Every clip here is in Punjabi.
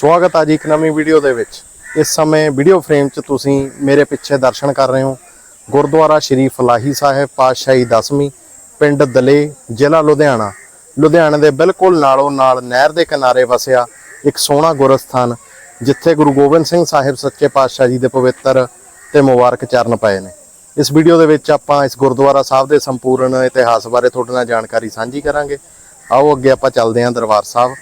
ਸਵਾਗਤ ਆ ਜੀ ਇੱਕ ਨਵੀਂ ਵੀਡੀਓ ਦੇ ਵਿੱਚ। ਇਸ ਸਮੇਂ ਵੀਡੀਓ ਫਰੇਮ 'ਚ ਤੁਸੀਂ ਮੇਰੇ ਪਿੱਛੇ ਦਰਸ਼ਨ ਕਰ ਰਹੇ ਹੋ। ਗੁਰਦੁਆਰਾ ਸ਼੍ਰੀ ਫਲਾਹੀ ਸਾਹਿਬ ਪਾਤਸ਼ਾਹੀ 10ਵੀਂ ਪਿੰਡ ਦਲੇ, ਜ਼ਿਲ੍ਹਾ ਲੁਧਿਆਣਾ। ਲੁਧਿਆਣੇ ਦੇ ਬਿਲਕੁਲ ਨਾਲੋਂ ਨਾਲ ਨਹਿਰ ਦੇ ਕਿਨਾਰੇ ਵਸਿਆ ਇੱਕ ਸੋਹਣਾ ਗੁਰਸਥਾਨ, ਜਿੱਥੇ ਗੁਰੂ ਗੋਬਿੰਦ ਸਿੰਘ ਸਾਹਿਬ ਸੱਚੇ ਪਾਤਸ਼ਾਹ ਜੀ ਦੇ ਪਵਿੱਤਰ ਤੇ ਮੁਬਾਰਕ ਚਰਨ ਪਏ ਨੇ। ਇਸ ਵੀਡੀਓ ਦੇ ਵਿੱਚ ਆਪਾਂ ਇਸ ਗੁਰਦੁਆਰਾ ਸਾਹਿਬ ਦੇ ਸੰਪੂਰਨ ਇਤਿਹਾਸ ਬਾਰੇ ਤੁਹਾਡੇ ਨਾਲ ਜਾਣਕਾਰੀ ਸਾਂਝੀ ਕਰਾਂਗੇ। ਆਓ ਅੱਗੇ ਆਪਾਂ ਚੱਲਦੇ ਹਾਂ ਦਰਬਾਰ ਸਾਹਿਬ।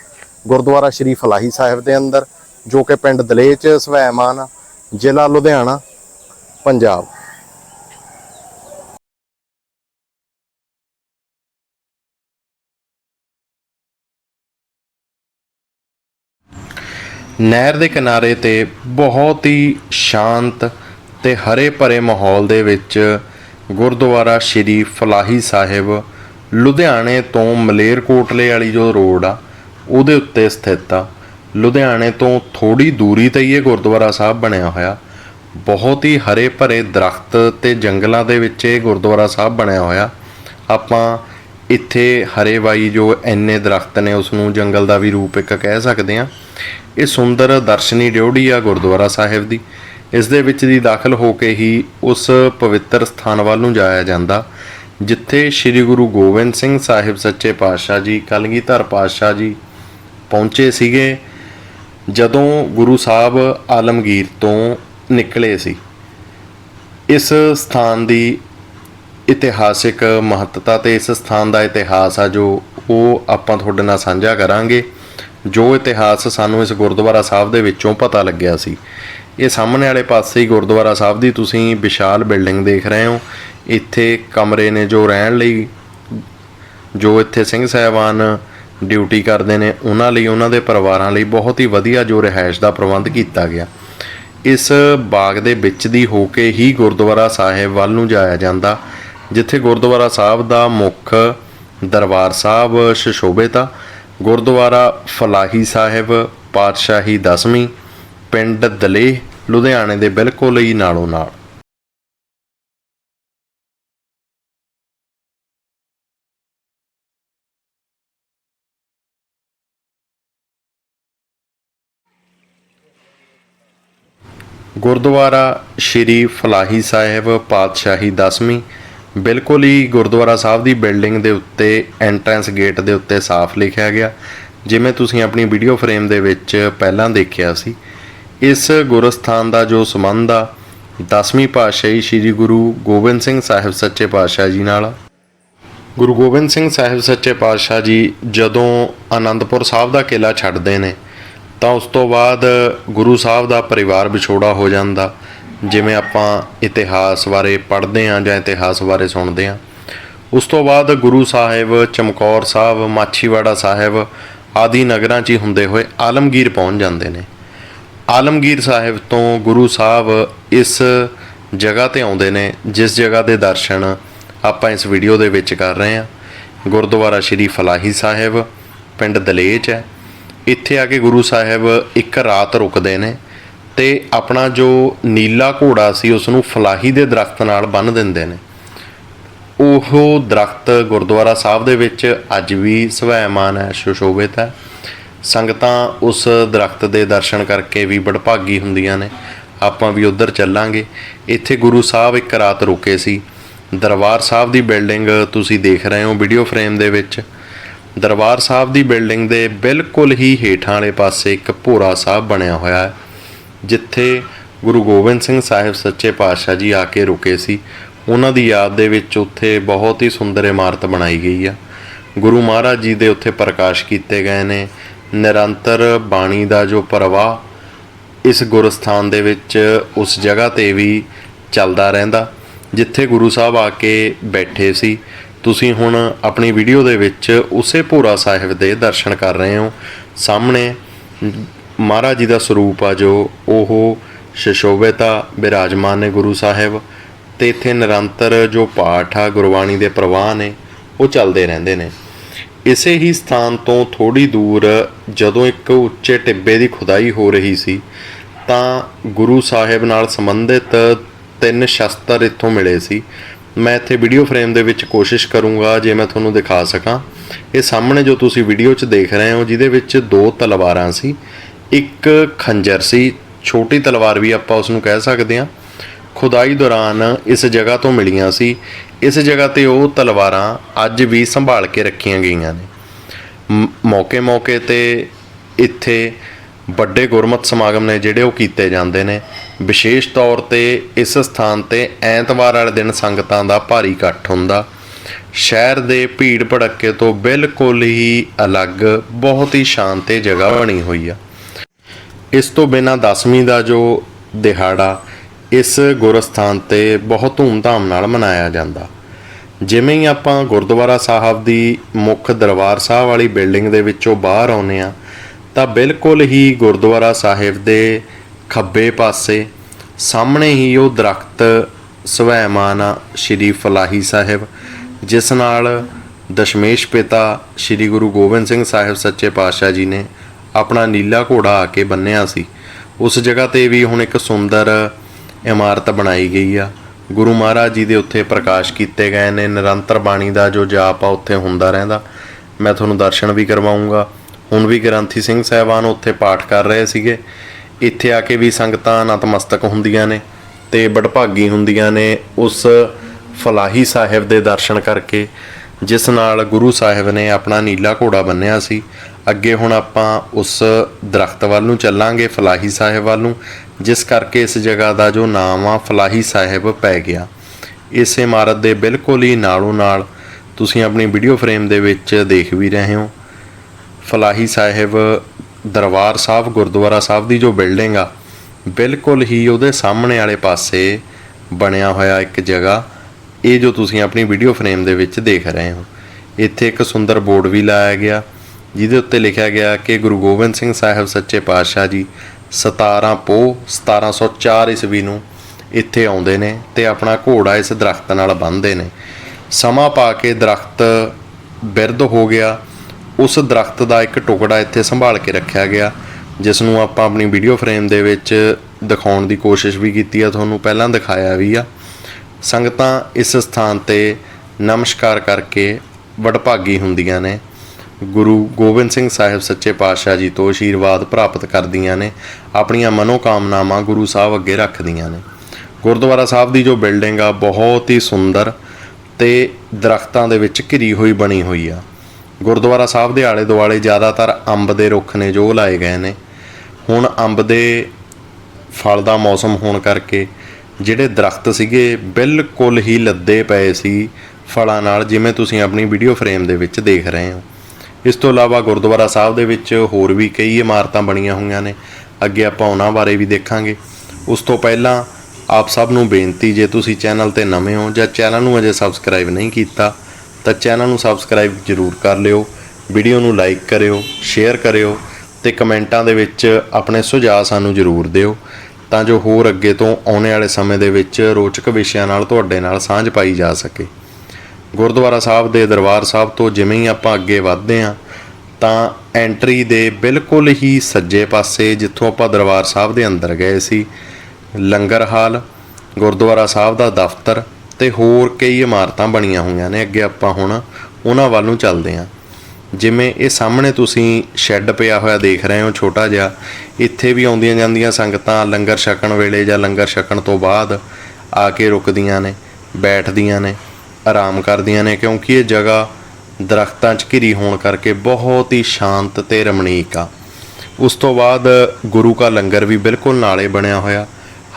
ਗੁਰਦੁਆਰਾ ਸ਼੍ਰੀ ਫਲਾਹੀ ਸਾਹਿਬ ਦੇ ਅੰਦਰ, ਜੋ ਕਿ ਪਿੰਡ ਦਲੇਹ ਚ ਸਵੈਮਾਨ, ਜ਼ਿਲ੍ਹਾ ਲੁਧਿਆਣਾ, ਪੰਜਾਬ। ਨਹਿਰ ਦੇ ਕਿਨਾਰੇ ਤੇ ਬਹੁਤ ਹੀ ਸ਼ਾਂਤ ਤੇ ਹਰੇ ਭਰੇ ਮਾਹੌਲ ਦੇ ਵਿੱਚ ਗੁਰਦੁਆਰਾ ਸ਼੍ਰੀ ਫਲਾਹੀ ਸਾਹਿਬ, ਲੁਧਿਆਣੇ ਤੋਂ ਮਲੇਰਕੋਟਲੇ ਵਾਲੀ ਜੋ ਰੋਡ ਆ ਉਹਦੇ ਉੱਤੇ ਸਥਿਤ ਆ। ਲੁਧਿਆਣੇ ਤੋਂ ਥੋੜੀ ਦੂਰੀ ਤੇ ਹੀ ਇਹ ਗੁਰਦੁਆਰਾ ਸਾਹਿਬ ਬਣਿਆ ਹੋਇਆ। ਬਹੁਤ ਹੀ ਹਰੇ ਭਰੇ ਦਰਖਤ ਤੇ ਜੰਗਲਾਂ ਦੇ ਵਿੱਚ ਇਹ ਗੁਰਦੁਆਰਾ ਸਾਹਿਬ ਬਣਿਆ ਹੋਇਆ। ਆਪਾਂ ਇੱਥੇ ਹਰੇ ਬਾਈ ਜੋ ਐਨੇ ਦਰਖਤ ਨੇ ਉਸ ਨੂੰ ਜੰਗਲ ਦਾ ਵੀ ਰੂਪ ਇੱਕ ਕਹਿ ਸਕਦੇ ਆ ਇਹ ਸੁੰਦਰ ਦਰਸ਼ਨੀ ਡਿਉੜੀ ਆ ਗੁਰਦੁਆਰਾ ਸਾਹਿਬ ਦੀ। ਇਸ ਦੇ ਵਿੱਚ ਦੀ ਦਾਖਲ ਹੋ ਕੇ ਹੀ ਉਸ ਪਵਿੱਤਰ ਸਥਾਨ ਵੱਲ ਨੂੰ ਜਾਇਆ ਜਾਂਦਾ। ਜਿੱਥੇ ਸ੍ਰੀ ਗੁਰੂ ਗੋਬਿੰਦ ਸਿੰਘ ਸਾਹਿਬ ਸੱਚੇ ਪਾਤਸ਼ਾਹ ਜੀ, ਕਲਗੀਧਰ ਪਾਤਸ਼ਾਹ ਜੀ ਪਹੁੰਚੇ ਸੀਗੇ ਜਦੋਂ ਗੁਰੂ ਸਾਹਿਬ ਆਲਮਗੀਰ ਤੋਂ ਨਿਕਲੇ ਸੀ। ਇਸ ਸਥਾਨ ਦੀ ਇਤਿਹਾਸਿਕ ਮਹੱਤਤਾ ਤੇ ਇਸ ਸਥਾਨ ਦਾ ਇਤਿਹਾਸ ਆ ਜੋ ਉਹ ਆਪਾਂ ਤੁਹਾਡੇ ਨਾਲ ਸਾਂਝਾ ਕਰਾਂਗੇ। ਜੋ ਇਤਿਹਾਸ ਸਾਨੂੰ ਇਸ ਗੁਰਦੁਆਰਾ ਸਾਹਿਬ ਦੇ ਵਿੱਚੋਂ ਪਤਾ ਲੱਗਿਆ ਸੀ। ਇਹ ਸਾਹਮਣੇ ਵਾਲੇ ਪਾਸੇ ਹੀ ਗੁਰਦੁਆਰਾ ਸਾਹਿਬ ਦੀ ਤੁਸੀਂ ਵਿਸ਼ਾਲ ਬਿਲਡਿੰਗ ਦੇਖ ਰਹੇ ਹੋ। ਇੱਥੇ ਕਮਰੇ ਨੇ ਜੋ ਰਹਿਣ ਲਈ, ਜੋ ਇੱਥੇ ਸਿੰਘ ਸਾਹਿਬਾਨ ਡਿਊਟੀ ਕਰਦੇ ਨੇ, ਉਹਨਾਂ ਲਈ, ਉਹਨਾਂ ਦੇ ਪਰਿਵਾਰਾਂ ਲਈ ਬਹੁਤ ਹੀ ਵਧੀਆ ਜੋ ਰਿਹਾਇਸ਼ ਦਾ ਪ੍ਰਬੰਧ ਕੀਤਾ ਗਿਆ। ਇਸ ਬਾਗ ਦੇ ਵਿੱਚ ਦੀ ਹੋ ਕੇ ਹੀ ਗੁਰਦੁਆਰਾ ਸਾਹਿਬ ਵੱਲ ਨੂੰ ਜਾਇਆ ਜਾਂਦਾ, ਜਿੱਥੇ ਗੁਰਦੁਆਰਾ ਸਾਹਿਬ ਦਾ ਮੁੱਖ ਦਰਬਾਰ ਸਾਹਿਬ ਸ਼ਸ਼ੋਭਿਤ ਆ। ਗੁਰਦੁਆਰਾ ਫਲਾਹੀ ਸਾਹਿਬ, ਪਾਤਸ਼ਾਹੀ 10ਵੀਂ ਪਿੰਡ ਦਲੇਹ, ਲੁਧਿਆਣੇ ਦੇ ਬਿਲਕੁਲ ਹੀ ਨਾਲੋਂ ਨਾਲ ਗੁਰਦੁਆਰਾ ਸ਼੍ਰੀ ਫਲਾਹੀ ਸਾਹਿਬ ਪਾਤਸ਼ਾਹੀ 10ਵੀਂ ਬਿਲਕੁਲ ਹੀ ਗੁਰਦੁਆਰਾ ਸਾਹਿਬ ਦੀ ਬਿਲਡਿੰਗ ਦੇ ਉੱਤੇ ਐਂਟਰੈਂਸ ਗੇਟ ਦੇ ਉੱਤੇ ਸਾਫ਼ ਲਿਖਿਆ ਗਿਆ, ਜਿਵੇਂ ਤੁਸੀਂ ਆਪਣੀ ਵੀਡੀਓ ਫਰੇਮ ਦੇ ਵਿੱਚ ਪਹਿਲਾਂ ਦੇਖਿਆ ਸੀ। ਇਸ ਗੁਰਸਥਾਨ ਦਾ ਜੋ ਸੰਬੰਧ ਆ 10ਵੀਂ ਪਾਤਸ਼ਾਹੀ ਸ੍ਰੀ ਗੁਰੂ ਗੋਬਿੰਦ ਸਿੰਘ ਸਾਹਿਬ ਸੱਚੇ ਪਾਤਸ਼ਾਹ ਜੀ ਨਾਲ ਗੁਰੂ ਗੋਬਿੰਦ ਸਿੰਘ ਸਾਹਿਬ ਸੱਚੇ ਪਾਤਸ਼ਾਹ ਜੀ ਜਦੋਂ ਆਨੰਦਪੁਰ ਸਾਹਿਬ ਦਾ ਕਿਲਾ ਛੱਡਦੇ ਨੇ ਤਾਂ ਉਸ ਤੋਂ ਬਾਅਦ ਗੁਰੂ ਸਾਹਿਬ ਦਾ ਪਰਿਵਾਰ ਵਿਛੋੜਾ ਹੋ ਜਾਂਦਾ। ਜਿਵੇਂ ਆਪਾਂ ਇਤਿਹਾਸ ਬਾਰੇ ਪੜ੍ਹਦੇ ਆਂ ਜਾਂ ਇਤਿਹਾਸ ਬਾਰੇ ਸੁਣਦੇ ਆਂ ਉਸ ਤੋਂ ਬਾਅਦ ਗੁਰੂ ਸਾਹਿਬ, ਚਮਕੌਰ ਸਾਹਿਬ, ਮਾਛੀਵਾੜਾ ਸਾਹਿਬ ਆਦਿ ਨਗਰਾਂ 'ਚ ਹੀ ਹੁੰਦੇ ਹੋਏ ਆਲਮਗੀਰ ਪਹੁੰਚ ਜਾਂਦੇ ਨੇ। ਆਲਮਗੀਰ ਸਾਹਿਬ ਤੋਂ ਗੁਰੂ ਸਾਹਿਬ ਇਸ ਜਗ੍ਹਾ ਤੇ ਆਉਂਦੇ ਨੇ, ਜਿਸ ਜਗ੍ਹਾ ਦੇ ਦਰਸ਼ਨ ਆਪਾਂ ਇਸ ਵੀਡੀਓ ਦੇ ਵਿੱਚ ਕਰ ਰਹੇ ਹਾਂ। ਗੁਰਦੁਆਰਾ ਸ਼੍ਰੀ ਫਲਾਹੀ ਸਾਹਿਬ, ਪਿੰਡ ਦਲੇਹ 'ਚ ਹੈ। ਇੱਥੇ ਆ ਕੇ ਗੁਰੂ ਸਾਹਿਬ ਇੱਕ ਰਾਤ ਰੁਕਦੇ ਨੇ ਤੇ ਆਪਣਾ ਜੋ ਨੀਲਾ ਘੋੜਾ ਸੀ ਉਸ ਨੂੰ ਫਲਾਹੀ ਦੇ ਦਰਖਤ ਨਾਲ ਬੰਨ੍ਹ ਦਿੰਦੇ ਨੇ। ਉਹ ਦਰਖਤ ਗੁਰਦੁਆਰਾ ਸਾਹਿਬ ਦੇ ਵਿੱਚ ਅੱਜ ਵੀ ਸਵੈਮਾਨ ਹੈ, ਸੁਸ਼ੋਭਿਤ ਹੈ। ਸੰਗਤਾਂ ਉਸ ਦਰਖਤ ਦੇ ਦਰਸ਼ਨ ਕਰਕੇ ਵੀ ਬੜਭਾਗੀ ਹੁੰਦੀਆਂ ਨੇ। ਆਪਾਂ ਵੀ ਉਧਰ ਚੱਲਾਂਗੇ। ਇੱਥੇ ਗੁਰੂ ਸਾਹਿਬ ਇੱਕ ਰਾਤ ਰੁਕੇ ਸੀ। ਦਰਬਾਰ ਸਾਹਿਬ ਦੀ ਬਿਲਡਿੰਗ ਤੁਸੀਂ ਦੇਖ ਰਹੇ ਹੋ, ਵੀਡੀਓ ਫਰੇਮ ਦੇ ਵਿੱਚ। ਦਰਬਾਰ ਸਾਹਿਬ ਦੀ ਬਿਲਡਿੰਗ ਦੇ ਬਿਲਕੁਲ ਹੀ ਹੇਠਾਂ ਵਾਲੇ ਪਾਸੇ ਇੱਕ ਭੋਰਾ ਸਾਹਿਬ ਬਣਿਆ ਹੋਇਆ ਹੈ, ਜਿੱਥੇ ਗੁਰੂ ਗੋਬਿੰਦ ਸਿੰਘ ਸਾਹਿਬ ਸੱਚੇ ਪਾਤਸ਼ਾਹ ਜੀ ਆ ਕੇ ਰੁਕੇ ਸੀ। ਉਹਨਾਂ ਦੀ ਯਾਦ ਦੇ ਵਿੱਚ ਉੱਥੇ ਬਹੁਤ ਹੀ ਸੁੰਦਰ ਇਮਾਰਤ ਬਣਾਈ ਗਈ ਆ। ਗੁਰੂ ਮਹਾਰਾਜ ਜੀ ਦੇ ਉੱਥੇ ਪ੍ਰਕਾਸ਼ ਕੀਤੇ ਗਏ ਨੇ। ਨਿਰੰਤਰ ਬਾਣੀ ਦਾ ਜੋ ਪ੍ਰਵਾਹ ਇਸ ਗੁਰਸਥਾਨ ਦੇ ਵਿੱਚ ਉਸ ਜਗ੍ਹਾ ਤੇ ਵੀ ਚੱਲਦਾ ਰਹਿੰਦਾ, ਜਿੱਥੇ ਗੁਰੂ ਸਾਹਿਬ ਆ ਕੇ ਬੈਠੇ ਸੀ। ਤੁਸੀਂ ਹੁਣ ਆਪਣੀ ਵੀਡੀਓ ਦੇ ਵਿੱਚ ਉਸੇ ਭੋਰਾ ਸਾਹਿਬ ਦੇ ਦਰਸ਼ਨ ਕਰ ਰਹੇ ਹੋ। ਸਾਹਮਣੇ ਮਹਾਰਾਜ ਜੀ ਦਾ ਸਰੂਪ ਆ ਜੋ, ਉਹ ਸ਼ਸ਼ੋਭਿਤਾ ਬਿਰਾਜਮਾਨ ਨੇ ਗੁਰੂ ਸਾਹਿਬ ਤੇ ਇੱਥੇ ਨਿਰੰਤਰ ਜੋ ਪਾਠ ਆ, ਗੁਰਬਾਣੀ ਦੇ ਪ੍ਰਵਾਹ ਨੇ, ਉਹ ਚੱਲਦੇ ਰਹਿੰਦੇ ਨੇ। ਇਸੇ ਹੀ ਸਥਾਨ ਤੋਂ ਥੋੜੀ ਦੂਰ ਜਦੋਂ ਇੱਕ ਉੱਚੇ ਟਿੱਬੇ ਦੀ ਖੁਦਾਈ ਹੋ ਰਹੀ ਸੀ, ਤਾਂ ਗੁਰੂ ਸਾਹਿਬ ਨਾਲ ਸੰਬੰਧਿਤ ਤਿੰਨ ਸ਼ਸਤਰ ਇੱਥੋਂ ਮਿਲੇ ਸੀ। ਮੈਂ ਇੱਥੇ ਵੀਡੀਓ ਫਰੇਮ ਦੇ ਵਿੱਚ ਕੋਸ਼ਿਸ਼ ਕਰੂੰਗਾ ਜੇ ਮੈਂ ਤੁਹਾਨੂੰ ਦਿਖਾ ਸਕਾਂ। ਇਹ ਸਾਹਮਣੇ ਜੋ ਤੁਸੀਂ ਵੀਡੀਓ 'ਚ ਦੇਖ ਰਹੇ ਹੋ, ਜਿਹਦੇ ਵਿੱਚ ਦੋ ਤਲਵਾਰਾਂ ਸੀ, ਇੱਕ ਖੰਜਰ ਸੀ, ਛੋਟੀ ਤਲਵਾਰ ਵੀ ਆਪਾਂ ਉਸ ਨੂੰ ਕਹਿ ਸਕਦੇ ਹਾਂ। ਖੁਦਾਈ ਦੌਰਾਨ ਇਸ ਜਗ੍ਹਾ ਤੋਂ ਮਿਲੀਆਂ ਸੀ। ਇਸ ਜਗ੍ਹਾ ਤੇ ਉਹ ਤਲਵਾਰਾਂ ਅੱਜ ਵੀ ਸੰਭਾਲ ਕੇ ਰੱਖੀਆਂ ਗਈਆਂ ਨੇ। ਮੌਕੇ-ਮੌਕੇ ਤੇ ਇੱਥੇ ਵੱਡੇ ਗੁਰਮਤ ਸਮਾਗਮ ਨੇ ਜਿਹੜੇ ਉਹ ਕੀਤੇ ਜਾਂਦੇ ਨੇ, ਵਿਸ਼ੇਸ਼ ਤੌਰ ਤੇ ਇਸ ਸਥਾਨ ਤੇ ਐਤਵਾਰ ਵਾਲੇ ਦਿਨ ਸੰਗਤਾਂ ਦਾ ਭਾਰੀ ਇਕੱਠ ਹੁੰਦਾ। ਸ਼ਹਿਰ ਦੇ ਭੀੜ ਭੜੱਕੇ ਤੋਂ ਬਿਲਕੁਲ ਹੀ ਅਲੱਗ, ਬਹੁਤ ਹੀ ਸ਼ਾਂਤ ਜਗ੍ਹਾ ਬਣੀ ਹੋਈ ਆ। ਇਸ ਤੋਂ ਬਿਨਾਂ ਦਸਵੀਂ ਦਾ ਜੋ ਦਿਹਾੜਾ, ਇਸ ਗੁਰਸਥਾਨ ਤੇ ਬਹੁਤ ਧੂਮਧਾਮ ਨਾਲ ਮਨਾਇਆ ਜਾਂਦਾ। ਜਿਵੇਂ ਹੀ ਆਪਾਂ ਗੁਰਦੁਆਰਾ ਸਾਹਿਬ ਦੀ ਮੁੱਖ ਦਰਬਾਰ ਸਾਹਿਬ ਵਾਲੀ ਬਿਲਡਿੰਗ ਦੇ ਵਿੱਚੋਂ ਬਾਹਰ ਆਉਨੇ ਆ ਤਾਂ ਬਿਲਕੁਲ ਹੀ ਗੁਰਦੁਆਰਾ ਸਾਹਿਬ ਦੇ ਖੱਬੇ ਪਾਸੇ, ਸਾਹਮਣੇ ਹੀ ਉਹ ਦਰਖਤ ਸਵੈਮਾਨ ਆ ਸ਼੍ਰੀ ਫਲਾਹੀ ਸਾਹਿਬ, ਜਿਸ ਨਾਲ ਦਸ਼ਮੇਸ਼ ਪਿਤਾ ਸ਼੍ਰੀ ਗੁਰੂ ਗੋਬਿੰਦ ਸਿੰਘ ਸਾਹਿਬ ਸੱਚੇ ਪਾਤਸ਼ਾਹ ਜੀ ਨੇ ਆਪਣਾ ਨੀਲਾ ਘੋੜਾ ਆ ਕੇ ਬੰਨਿਆ ਸੀ। ਉਸ ਜਗ੍ਹਾ ਤੇ ਵੀ ਹੁਣ ਇੱਕ ਸੁੰਦਰ ਇਮਾਰਤ ਬਣਾਈ ਗਈ ਆ। ਗੁਰੂ ਮਹਾਰਾਜ ਜੀ ਦੇ ਉੱਥੇ ਪ੍ਰਕਾਸ਼ ਕੀਤੇ ਗਏ ਨੇ। ਨਿਰੰਤਰ ਬਾਣੀ ਦਾ ਜੋ ਜਾਪ ਆ, ਉੱਥੇ ਹੁੰਦਾ ਰਹਿੰਦਾ। ਮੈਂ ਤੁਹਾਨੂੰ ਦਰਸ਼ਨ ਵੀ ਕਰਵਾਉਂਗਾ। ਹੁਣ ਵੀ ਗ੍ਰੰਥੀ ਸਿੰਘ ਸਾਹਿਬਾਨ ਉੱਥੇ ਪਾਠ ਕਰ ਰਹੇ ਸੀਗੇ। ਇੱਥੇ ਆ ਕੇ ਵੀ ਸੰਗਤਾਂ ਨਤਮਸਤਕ ਹੁੰਦੀਆਂ ਨੇ ਤੇ ਬੜਭਾਗੀ ਹੁੰਦੀਆਂ ਨੇ ਉਸ ਫਲਾਹੀ ਸਾਹਿਬ ਦੇ ਦਰਸ਼ਨ ਕਰਕੇ, ਜਿਸ ਨਾਲ ਗੁਰੂ ਸਾਹਿਬ ਨੇ ਆਪਣਾ ਨੀਲਾ ਘੋੜਾ ਬੰਨਿਆ ਸੀ। ਅੱਗੇ ਹੁਣ ਆਪਾਂ ਉਸ ਦਰਖਤ ਵੱਲ ਨੂੰ ਚੱਲਾਂਗੇ, ਫਲਾਹੀ ਸਾਹਿਬ ਵੱਲ ਨੂੰ, ਜਿਸ ਕਰਕੇ ਇਸ ਜਗ੍ਹਾ ਦਾ ਜੋ ਨਾਮ ਆ, ਫਲਾਹੀ ਸਾਹਿਬ ਪੈ ਗਿਆ। ਇਸ ਇਮਾਰਤ ਦੇ ਬਿਲਕੁਲ ਹੀ ਨਾਲੋਂ ਨਾਲ ਤੁਸੀਂ ਆਪਣੀ ਵੀਡੀਓ ਫਰੇਮ ਦੇ ਵਿੱਚ ਦੇਖ ਵੀ ਰਹੇ ਹੋ। ਫਲਾਹੀ ਸਾਹਿਬ, ਦਰਬਾਰ ਸਾਹਿਬ, ਗੁਰਦੁਆਰਾ ਸਾਹਿਬ ਦੀ ਜੋ ਬਿਲਡਿੰਗ ਆ, ਬਿਲਕੁਲ ਹੀ ਉਹਦੇ ਸਾਹਮਣੇ ਵਾਲੇ ਪਾਸੇ ਬਣਿਆ ਹੋਇਆ ਇੱਕ ਜਗ੍ਹਾ। ਇਹ ਜੋ ਤੁਸੀਂ ਆਪਣੀ ਵੀਡੀਓ ਫਰੇਮ ਦੇ ਵਿੱਚ ਦੇਖ ਰਹੇ ਹੋ। ਇੱਥੇ ਇੱਕ ਸੁੰਦਰ ਬੋਰਡ ਵੀ ਲਾਇਆ ਗਿਆ, ਜਿਹਦੇ ਉੱਤੇ ਲਿਖਿਆ ਗਿਆ ਕਿ ਗੁਰੂ ਗੋਬਿੰਦ ਸਿੰਘ ਸਾਹਿਬ ਸੱਚੇ ਪਾਤਸ਼ਾਹ ਜੀ 17 ਪੋ 1704 ਈਸਵੀ ਨੂੰ ਇੱਥੇ ਆਉਂਦੇ ਨੇ ਤੇ ਆਪਣਾ ਘੋੜਾ ਇਸ ਦਰਖਤ ਨਾਲ ਬੰਨ੍ਹਦੇ ਨੇ। ਸਮਾਂ ਪਾ ਕੇ ਦਰਖਤ ਬਿਰਧ ਹੋ ਗਿਆ ਉਸ ਦਰਖਤ ਦਾ ਇੱਕ ਟੁਕੜਾ ਇੱਥੇ ਸੰਭਾਲ ਕੇ ਰੱਖਿਆ ਗਿਆ, ਜਿਸ ਨੂੰ ਆਪਾਂ ਆਪਣੀ ਵੀਡੀਓ ਫਰੇਮ ਦੇ ਵਿੱਚ ਦਿਖਾਉਣ ਦੀ ਕੋਸ਼ਿਸ਼ ਵੀ ਕੀਤੀ ਆ, ਤੁਹਾਨੂੰ ਪਹਿਲਾਂ ਦਿਖਾਇਆ ਵੀ ਆ। ਸੰਗਤਾਂ ਇਸ ਸਥਾਨ ਤੇ ਨਮਸਕਾਰ ਕਰਕੇ ਵਡਭਾਗੀ ਹੁੰਦੀਆਂ ਨੇ। ਗੁਰੂ ਗੋਬਿੰਦ ਸਿੰਘ ਸਾਹਿਬ ਸੱਚੇ ਪਾਤਸ਼ਾਹ ਜੀ ਤੋਂ ਆਸ਼ੀਰਵਾਦ ਪ੍ਰਾਪਤ ਕਰਦੀਆਂ ਨੇ, ਆਪਣੀਆਂ ਮਨੋਕਾਮਨਾਵਾਂ ਗੁਰੂ ਸਾਹਿਬ ਅੱਗੇ ਰੱਖਦੀਆਂ ਨੇ। ਗੁਰਦੁਆਰਾ ਸਾਹਿਬ ਦੀ ਜੋ ਬਿਲਡਿੰਗ ਆ, ਬਹੁਤ ਹੀ ਸੁੰਦਰ ਤੇ ਦਰਖਤਾਂ ਦੇ ਵਿੱਚ ਘਿਰੀ ਹੋਈ ਬਣੀ ਹੋਈ ਆ। ਗੁਰਦੁਆਰਾ ਸਾਹਿਬ ਦੇ ਆਲੇ ਦੁਆਲੇ ਜ਼ਿਆਦਾਤਰ ਅੰਬ ਦੇ ਰੁੱਖ ਨੇ ਜੋ ਲਾਏ ਗਏ ਨੇ। ਹੁਣ ਅੰਬ ਦੇ ਫਲ ਦਾ ਮੌਸਮ ਹੋਣ ਕਰਕੇ ਜਿਹੜੇ ਦਰਖਤ ਸੀਗੇ ਬਿਲਕੁਲ ਹੀ ਲੱਦੇ ਪਏ ਸੀ ਫਲਾਂ ਨਾਲ, ਜਿਵੇਂ ਤੁਸੀਂ ਆਪਣੀ ਵੀਡੀਓ ਫਰੇਮ ਦੇ ਵਿੱਚ ਦੇਖ ਰਹੇ ਹੋ। ਇਸ ਤੋਂ ਇਲਾਵਾ ਗੁਰਦੁਆਰਾ ਸਾਹਿਬ ਦੇ ਵਿੱਚ ਹੋਰ ਵੀ ਕਈ ਇਮਾਰਤਾਂ ਬਣੀਆਂ ਹੋਈਆਂ ਨੇ। ਅੱਗੇ ਆਪਾਂ ਉਹਨਾਂ ਬਾਰੇ ਵੀ ਦੇਖਾਂਗੇ। ਉਸ ਤੋਂ ਪਹਿਲਾਂ ਆਪ ਸਭ ਨੂੰ ਬੇਨਤੀ, ਜੇ ਤੁਸੀਂ ਚੈਨਲ ਤੇ ਨਵੇਂ ਹੋ ਜਾਂ ਚੈਨਲ ਨੂੰ ਅਜੇ ਸਬਸਕ੍ਰਾਈਬ ਨਹੀਂ ਕੀਤਾ ਤਾਂ ਚੈਨਲ ਨੂੰ ਸਬਸਕ੍ਰਾਈਬ ਜ਼ਰੂਰ ਕਰ ਲਿਓ ਵੀਡੀਓ ਨੂੰ ਲਾਈਕ ਕਰਿਓ ਸ਼ੇਅਰ ਕਰਿਓ ਤੇ ਕਮੈਂਟਾਂ ਦੇ ਵਿੱਚ ਆਪਣੇ ਸੁਝਾਅ ਸਾਨੂੰ ਜ਼ਰੂਰ ਦਿਓ ਤਾਂ ਜੋ ਹੋਰ ਅੱਗੇ ਤੋਂ ਆਉਣੇ ਵਾਲੇ ਸਮੇਂ ਦੇ ਵਿੱਚ ਰੋਚਕ ਵਿਸ਼ਿਆਂ ਨਾਲ ਤੁਹਾਡੇ ਨਾਲ ਸਾਂਝ ਪਾਈ ਜਾ ਸਕੇ। ਗੁਰਦੁਆਰਾ ਸਾਹਿਬ ਦੇ ਦਰਬਾਰ ਸਾਹਿਬ ਤੋਂ ਜਿਵੇਂ ਹੀ ਆਪਾਂ ਅੱਗੇ ਵਧਦੇ ਹਾਂ, ਤਾਂ ਐਂਟਰੀ ਦੇ ਬਿਲਕੁਲ ਹੀ ਸੱਜੇ ਪਾਸੇ ਜਿੱਥੋਂ ਆਪਾਂ ਦਰਬਾਰ ਸਾਹਿਬ ਦੇ ਅੰਦਰ ਗਏ ਸੀ, ਲੰਗਰ ਹਾਲ, ਗੁਰਦੁਆਰਾ ਸਾਹਿਬ ਦਾ ਦਫ਼ਤਰ ਤੇ ਹੋਰ ਕਈ ਇਮਾਰਤਾਂ ਬਣੀਆਂ ਹੋਈਆਂ ਨੇ ਅੱਗੇ ਆਪਾਂ ਹੁਣ ਉਹਨਾਂ ਵੱਲ ਨੂੰ ਚੱਲਦੇ ਹਾਂ। ਜਿਵੇਂ ਇਹ ਸਾਹਮਣੇ ਤੁਸੀਂ ਸ਼ੈੱਡ ਪਿਆ ਹੋਇਆ ਦੇਖ ਰਹੇ ਹੋ ਛੋਟਾ ਜਿਹਾ। ਇੱਥੇ ਵੀ ਆਉਂਦੀਆਂ ਜਾਂਦੀਆਂ ਸੰਗਤਾਂ ਲੰਗਰ ਛਕਣ ਵੇਲੇ ਜਾਂ ਲੰਗਰ ਛਕਣ ਤੋਂ ਬਾਅਦ ਆ ਕੇ ਰੁਕਦੀਆਂ ਨੇ, ਬੈਠਦੀਆਂ ਨੇ, ਆਰਾਮ ਕਰਦੀਆਂ ਨੇ ਕਿਉਂਕਿ ਇਹ ਜਗ੍ਹਾ ਦਰਖਤਾਂ 'ਚ ਘਿਰੀ ਹੋਣ ਕਰਕੇ ਬਹੁਤ ਹੀ ਸ਼ਾਂਤ ਤੇ ਰਮਣੀਕ ਆ। ਉਸ ਤੋਂ ਬਾਅਦ ਗੁਰੂ ਕਾ ਲੰਗਰ ਵੀ ਬਿਲਕੁਲ ਨਾਲੇ ਬਣਿਆ ਹੋਇਆ।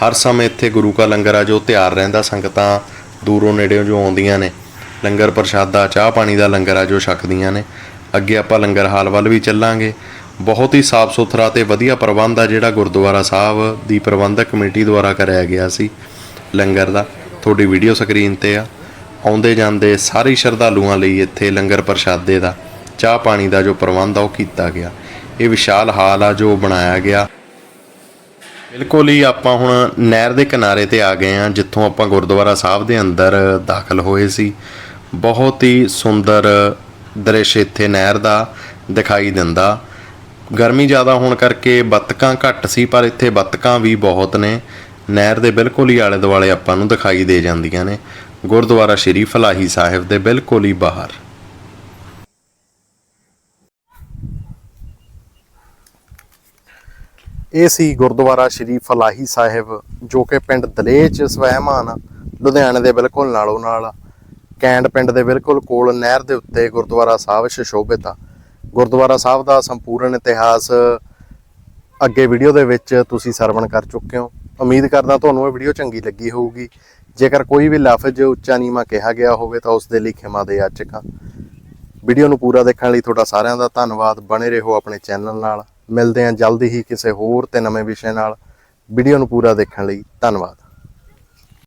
ਹਰ ਸਮੇਂ ਇੱਥੇ ਗੁਰੂ ਕਾ ਲੰਗਰ ਆ ਜੋ ਤਿਆਰ ਰਹਿੰਦਾ ਸੰਗਤਾਂ ਦੂਰੋਂ ਨੇੜਿਓਂ ਜੋ ਆਉਂਦੀਆਂ ਨੇ। ਲੰਗਰ ਪ੍ਰਸ਼ਾਦਾ, ਚਾਹ ਪਾਣੀ ਦਾ ਲੰਗਰ ਆ ਜੋ ਛਕਦੀਆਂ ਨੇ। ਅੱਗੇ ਆਪਾਂ ਲੰਗਰ ਹਾਲ ਵੱਲ ਵੀ ਚੱਲਾਂਗੇ। ਬਹੁਤ ਹੀ ਸਾਫ਼ ਸੁਥਰਾ ਤੇ ਵਧੀਆ ਪ੍ਰਬੰਧ ਆ ਜਿਹੜਾ ਗੁਰਦੁਆਰਾ ਸਾਹਿਬ ਦੀ ਪ੍ਰਬੰਧਕ ਕਮੇਟੀ ਦੁਆਰਾ ਕਰਾਇਆ ਗਿਆ ਸੀ ਲੰਗਰ ਦਾ। ਤੁਹਾਡੀ ਵੀਡੀਓ ਸਕਰੀਨ ਤੇ ਆ। ਆਉਂਦੇ ਜਾਂਦੇ ਸਾਰੇ ਸ਼ਰਧਾਲੂਆਂ ਲਈ ਇੱਥੇ ਲੰਗਰ ਪ੍ਰਸ਼ਾਦੇ ਦਾ, ਚਾਹ ਪਾਣੀ ਦਾ ਜੋ ਪ੍ਰਬੰਧ ਆ ਉਹ ਕੀਤਾ ਗਿਆ। ਇਹ ਵਿਸ਼ਾਲ ਹਾਲ ਆ ਜੋ ਬਣਾਇਆ ਗਿਆ। ਬਿਲਕੁਲ ਹੀ ਆਪਾਂ ਹੁਣ ਨਹਿਰ ਦੇ ਕਿਨਾਰੇ ਤੇ ਆ ਗਏ ਆ ਜਿੱਥੋਂ ਆਪਾਂ ਗੁਰਦੁਆਰਾ ਸਾਹਿਬ ਦੇ ਅੰਦਰ ਦਾਖਲ ਹੋਏ ਸੀ। ਬਹੁਤ ਹੀ ਸੁੰਦਰ ਦ੍ਰਿਸ਼ ਇੱਥੇ ਨਹਿਰ ਦਾ ਦਿਖਾਈ ਦਿੰਦਾ। ਗਰਮੀ ਜ਼ਿਆਦਾ ਹੋਣ ਕਰਕੇ ਬੱਤਕਾਂ ਘੱਟ ਸੀ, ਪਰ ਇੱਥੇ ਬੱਤਕਾਂ ਵੀ ਬਹੁਤ ਨੇ। ਨਹਿਰ ਦੇ ਬਿਲਕੁਲ ਹੀ ਆਲੇ ਦੁਆਲੇ ਆਪਾਂ ਨੂੰ ਦਿਖਾਈ ਦੇ ਜਾਂਦੀਆਂ ਨੇ। ਗੁਰਦੁਆਰਾ ਸ਼੍ਰੀ ਫਲਾਹੀ ਸਾਹਿਬ ਦੇ ਬਿਲਕੁਲ ਹੀ ਬਾਹਰ। ਇਹ ਸੀ ਗੁਰਦੁਆਰਾ ਸ਼੍ਰੀ ਫਲਾਹੀ ਸਾਹਿਬ, ਜੋ ਕਿ ਪਿੰਡ ਦਲੇਚ ਸਵੈਮਾਨ, ਲੁਧਿਆਣੇ ਦੇ ਬਿਲਕੁਲ ਨਾਲੋਂ ਨਾਲ। ਕੈਂਡ ਪਿੰਡ ਦੇ ਬਿਲਕੁਲ ਕੋਲ ਨਹਿਰ ਦੇ ਉੱਤੇ ਗੁਰਦੁਆਰਾ ਸਾਹਿਬ ਸ਼ਸ਼ੋਭਿਤ ਆ। ਗੁਰਦੁਆਰਾ ਸਾਹਿਬ ਦਾ ਸੰਪੂਰਨ ਇਤਿਹਾਸ ਅੱਗੇ ਵੀਡੀਓ ਦੇ ਵਿੱਚ ਤੁਸੀਂ ਸਰਵਣ ਕਰ ਚੁੱਕੇ ਹੋ। ਉਮੀਦ ਕਰਦਾ ਤੁਹਾਨੂੰ ਇਹ ਵੀਡੀਓ ਚੰਗੀ ਲੱਗੀ ਹੋਊਗੀ। ਜੇਕਰ ਕੋਈ ਵੀ ਲਫ਼ਜ਼ ਉੱਚਾ ਨੀਵਾਂ ਕਿਹਾ ਗਿਆ ਹੋਵੇ ਤਾਂ ਉਸ ਦੇ ਲਈ ਖਿਮਾ ਦੇ ਆਚਕਾਂ ਵੀਡੀਓ ਨੂੰ ਪੂਰਾ ਦੇਖਣ ਲਈ ਤੁਹਾਡਾ ਸਾਰਿਆਂ ਦਾ ਧੰਨਵਾਦ। ਬਣੇ ਰਹੋ ਆਪਣੇ ਚੈਨਲ ਨਾਲ। ਮਿਲਦੇ ਹਾਂ ਜਲਦੀ ਹੀ ਕਿਸੇ ਹੋਰ ਤੇ ਨਵੇਂ ਵਿਸ਼ੇ ਨਾਲ। ਵੀਡੀਓ ਨੂੰ ਪੂਰਾ ਦੇਖਣ ਲਈ ਧੰਨਵਾਦ।